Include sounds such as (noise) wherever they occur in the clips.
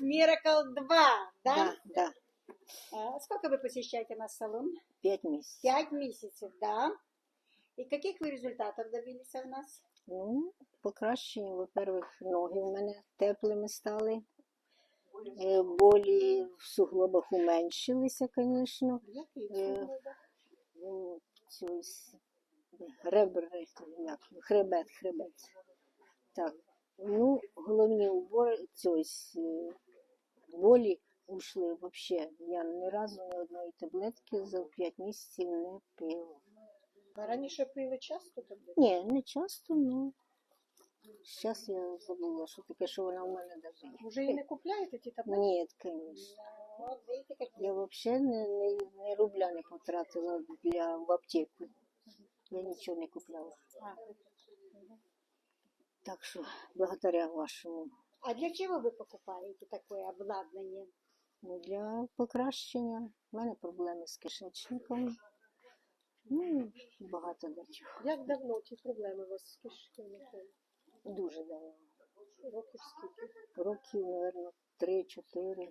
Miracle 2, да? Да, да. А сколько вы посещаете наш салон? П'ять місяців. Пять месяцев, да. И каких вы результатов добились у нас? Ну, покращення, во-первых, ноги в мене теплими стали. Е, Болі в суглобах уменшилися, звісно. Е, ну, цьось, ребра, як, хребет, хребет. Так. Ну, головні убори, цьось, е, болі ушли взагалі. Я ні разу ні одної таблетки за 5 місяців не пила. А раніше пили часто таблетки? Ні, не часто, ну. Зараз я забула, що таке, що вона в мене є. Вже і не купляєте ті таблетки? Ні, звісно. Я взагалі не, не, не рубля не потратила для, в аптеку. Я нічого не купляла. Так що, благодаря вашому. а для чего вы покупаете такое обладнание? Ну, для покращення. У мене проблеми з кишечником. Ну, багато для чого. Як давно ті проблеми у вас з кишківником? Дуже давно. Років скільки? Років, мабуть, 3-4.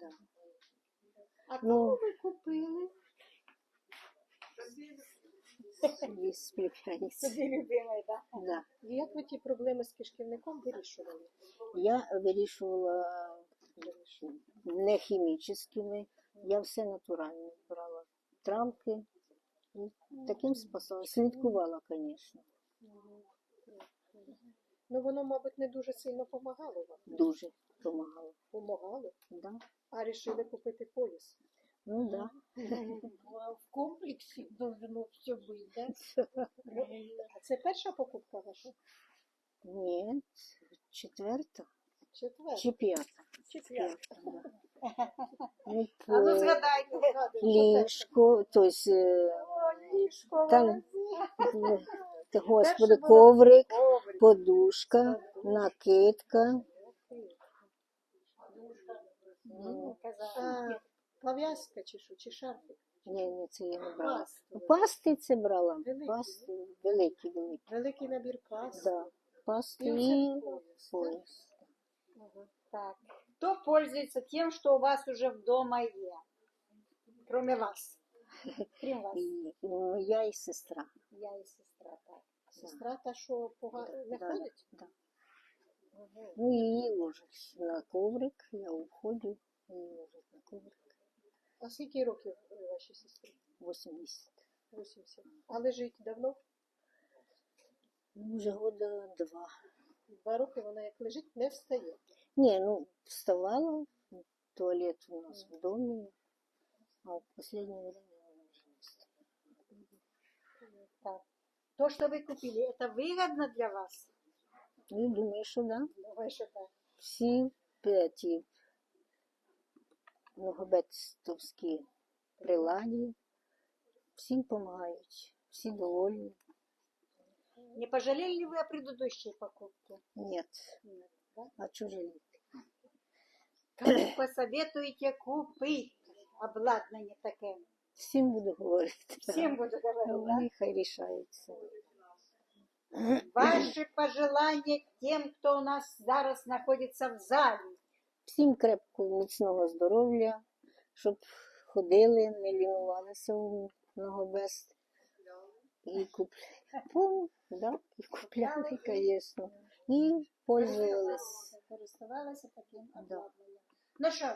Да. А Ну. кому ви купили? (laughs) Є племянниця. Собі любимий, да? Да. І Як ви ті проблеми з кишківником вирішували? Я вирішувала не хімічними, я все натурально брала. Травки. І таким способом слідкувала, звісно. Ну воно, мабуть, не дуже сильно допомагало вам. Дуже допомагало. Помагало, Да. а рішили купити поліс. Ну да. В комплексе должно все быть, да? А це перша покупка ваша? Ні, четверта Четверта. чи п'ята. Четверта. Да. Ну, А ну по- згадайте. ліжко, тобто, е, Ліжко, там, (laughs) господи, Перше було коврик, подушка, накидка. Ну. А, пов'язка чи що, чи шарфик? Ні, ні, це я не брала. Пасту. Пасти це брала. Великі, Пасти великі, великі. Великий набір паст. Да. Пасти І і оце пояс, пояс. Ага. Так. Кто пользуется тем, что у вас уже в дома есть? Кроме вас. Крім вас. (laughs) І, ну, я і сестра. Я і сестра, так. Сестра та, що пога... не Да, ходить? да. Ну, її ложать на коврик, я уходю, її ложать на коврик. А скільки років е, вашій сестрі? 80. 80. А лежить давно? Ну, вже года два. Два роки вона як лежить, не встає. Ні, ну, вставала, туалет у нас в домі, а в последнее время вона вже не встає. Так. То, что вы купили, это выгодно для вас? Ну, думаю, що да. Думаю, что так. всі ті многобетстовські приладі, всім допомагають, всі довольні. Не пожалели ли вы о предыдущей покупке? Ні, Нет, да? а чужі. Кому посоветуете купить обладнание такое? Всім буду говорити. Всем буду А говорить, да? Вони хай рішаються. Ваши пожелания тем, кто у нас зараз находится в зале. Всім крепкого, міцного здоров'я, щоб ходили, не лінувалися у многобест. І да, і купляли, звісно. І пользувалися. Користувалися таким обладнанням. Ну що,